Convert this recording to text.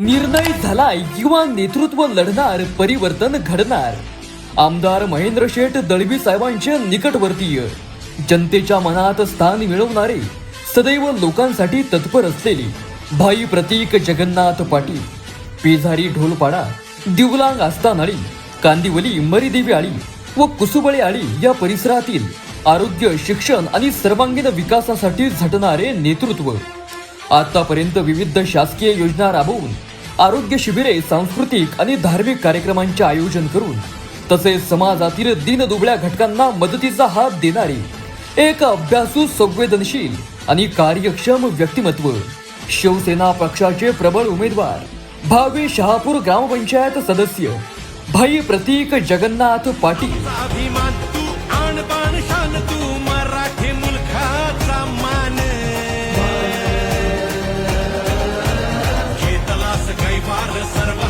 निर्णय झालाय युवा नेतृत्व लढणार परिवर्तन घडणार. आमदार महेंद्र शेठ दळवी साहेबांचे निकटवर्तीय. जनतेच्या मनात स्थान मिळवणारे सदैव लोकांसाठी तत्पर असलेले भाई प्रतीक जगन्नाथ पाटील. पेझारी ढोलपाडा दिवलांग आस्थानाळी कांदिवली मरीदेवी आळी व कुसुबळे आळी या परिसरातील आरोग्य शिक्षण आणि सर्वांगीण विकासासाठी झटणारे नेतृत्व. आतापर्यंत विविध शासकीय योजना राबवून आरोग्य शिबिरे सांस्कृतिक आणि धार्मिक कार्यक्रमांचे आयोजन करून तसेच समाजातील दीनदुबळ्या घटकांना मदतीचा हात देणारे एक अभ्यासू संवेदनशील आणि कार्यक्षम व्यक्तिमत्व शिवसेना पक्षाचे प्रबळ उमेदवार भावी शहापूर ग्रामपंचायत सदस्य भाई प्रतीक जगन्नाथ पाटील. Sarva